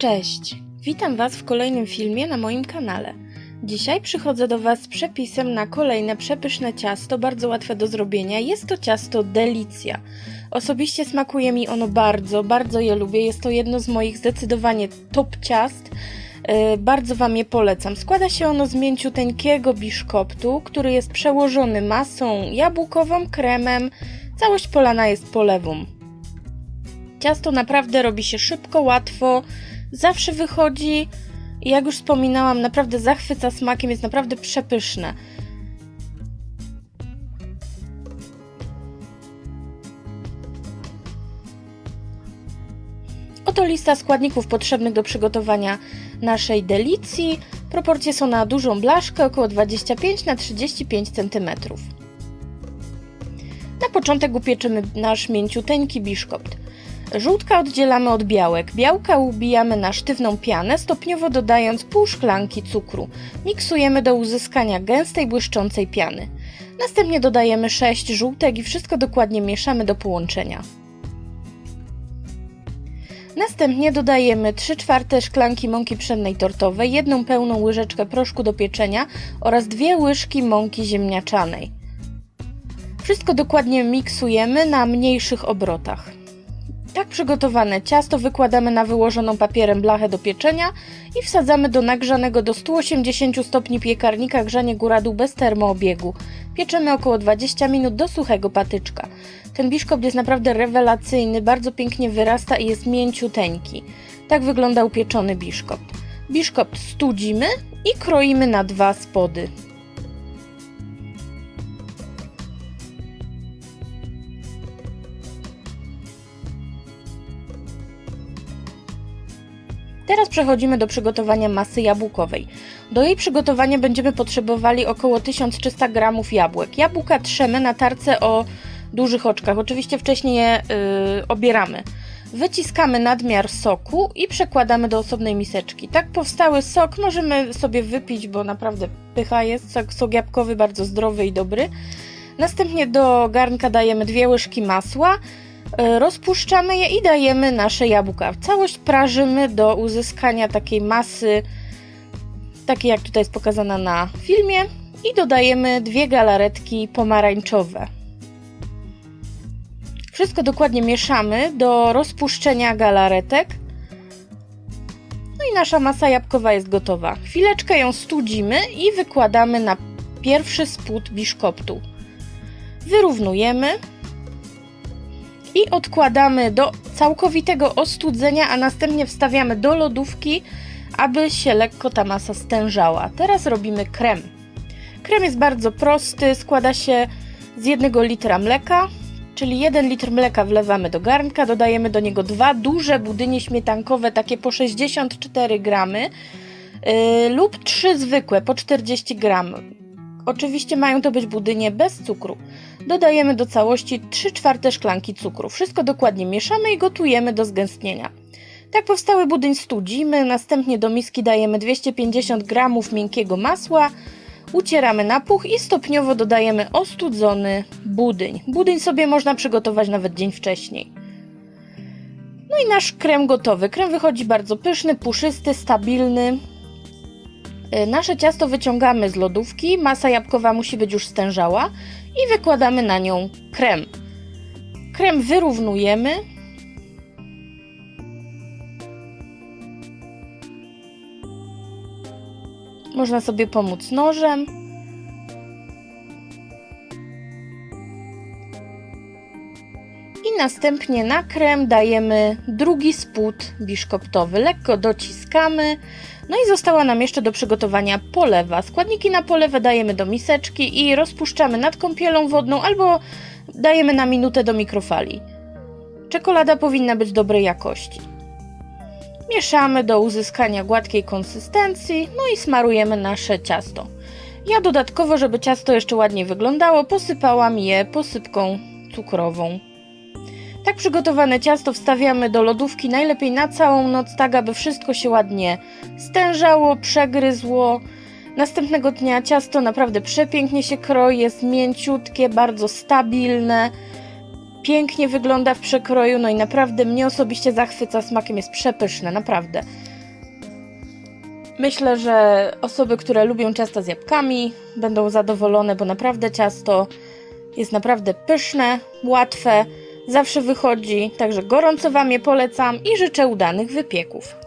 Cześć! Witam Was w kolejnym filmie na moim kanale. Dzisiaj przychodzę do Was z przepisem na kolejne przepyszne ciasto, bardzo łatwe do zrobienia. Jest to ciasto Delicja. Osobiście smakuje mi ono bardzo, bardzo je lubię. Jest to jedno z moich zdecydowanie top ciast. Yy, Bardzo Wam je polecam. Składa się ono z mięciuteńkiego biszkoptu, który jest przełożony masą jabłkową, kremem. Całość polana jest polewą. Ciasto naprawdę robi się szybko, łatwo, zawsze wychodzi. Jak już wspominałam, naprawdę zachwyca smakiem, jest naprawdę przepyszne. Oto lista składników potrzebnych do przygotowania naszej delicji. Proporcje są na dużą blaszkę, około 25 na 35 cm. Na początek upieczymy nasz mięciuteńki biszkopt. Żółtka oddzielamy od białek. Białka ubijamy na sztywną pianę, stopniowo dodając pół szklanki cukru. Miksujemy do uzyskania gęstej, błyszczącej piany. Następnie dodajemy 6 żółtek i wszystko dokładnie mieszamy do połączenia. Następnie dodajemy 3 czwarte szklanki mąki pszennej tortowej, jedną pełną łyżeczkę proszku do pieczenia oraz dwie łyżki mąki ziemniaczanej. Wszystko dokładnie miksujemy na mniejszych obrotach. Tak przygotowane ciasto wykładamy na wyłożoną papierem blachę do pieczenia i wsadzamy do nagrzanego do 180 stopni piekarnika grzanie góra-dół bez termoobiegu. Pieczemy około 20 minut do suchego patyczka. Ten biszkopt jest naprawdę rewelacyjny, bardzo pięknie wyrasta i jest mięciuteńki. Tak wygląda upieczony biszkopt. Biszkopt studzimy i kroimy na dwa spody. Teraz przechodzimy do przygotowania masy jabłkowej. Do jej przygotowania będziemy potrzebowali około 1300 g jabłek. Jabłka trzemy na tarce o dużych oczkach. Oczywiście wcześniej je yy, obieramy. Wyciskamy nadmiar soku i przekładamy do osobnej miseczki. Tak powstały sok możemy sobie wypić, bo naprawdę pycha jest. Sok, sok jabłkowy bardzo zdrowy i dobry. Następnie do garnka dajemy dwie łyżki masła. Y, Rozpuszczamy je i dajemy nasze jabłka. Całość prażymy do uzyskania takiej masy, takiej jak tutaj jest pokazana na filmie. I dodajemy dwie galaretki pomarańczowe. Wszystko dokładnie mieszamy do rozpuszczenia galaretek. No i nasza masa jabłkowa jest gotowa. Chwileczkę ją studzimy i wykładamy na pierwszy spód biszkoptu. Wyrównujemy i odkładamy do całkowitego ostudzenia, a następnie wstawiamy do lodówki, aby się lekko ta masa stężała. Teraz robimy krem. Krem jest bardzo prosty, składa się z jednego litra mleka, czyli 1 litr mleka wlewamy do garnka, dodajemy do niego dwa duże budynie śmietankowe, takie po 64 gramy, yy, lub trzy zwykłe po 40 gram. Oczywiście mają to być budynie bez cukru. Dodajemy do całości 3 czwarte szklanki cukru. Wszystko dokładnie mieszamy i gotujemy do zgęstnienia. Tak powstały budyń studzimy, następnie do miski dajemy 250 g miękkiego masła, ucieramy na puch i stopniowo dodajemy ostudzony budyń. Budyń sobie można przygotować nawet dzień wcześniej. No i nasz krem gotowy. Krem wychodzi bardzo pyszny, puszysty, stabilny. Y, Nasze ciasto wyciągamy z lodówki, masa jabłkowa musi być już stężała i wykładamy na nią krem. Krem wyrównujemy. Można sobie pomóc nożem. I następnie na krem dajemy drugi spód biszkoptowy. Lekko dociskamy. No i została nam jeszcze do przygotowania polewa. Składniki na polewę dajemy do miseczki i rozpuszczamy nad kąpielą wodną albo dajemy na minutę do mikrofali. Czekolada powinna być dobrej jakości. Mieszamy do uzyskania gładkiej konsystencji, no i smarujemy nasze ciasto. Ja dodatkowo, żeby ciasto jeszcze ładniej wyglądało, posypałam je posypką cukrową. Tak przygotowane ciasto wstawiamy do lodówki najlepiej na całą noc, tak aby wszystko się ładnie stężało, przegryzło. Następnego dnia ciasto naprawdę przepięknie się kroi, jest mięciutkie, bardzo stabilne. Pięknie wygląda w przekroju, no i naprawdę mnie osobiście zachwyca smakiem, jest przepyszne, naprawdę. Myślę, że osoby, które lubią ciasta z jabłkami, będą zadowolone, bo naprawdę ciasto jest naprawdę pyszne, łatwe, zawsze wychodzi. Także gorąco Wam je polecam i życzę udanych wypieków.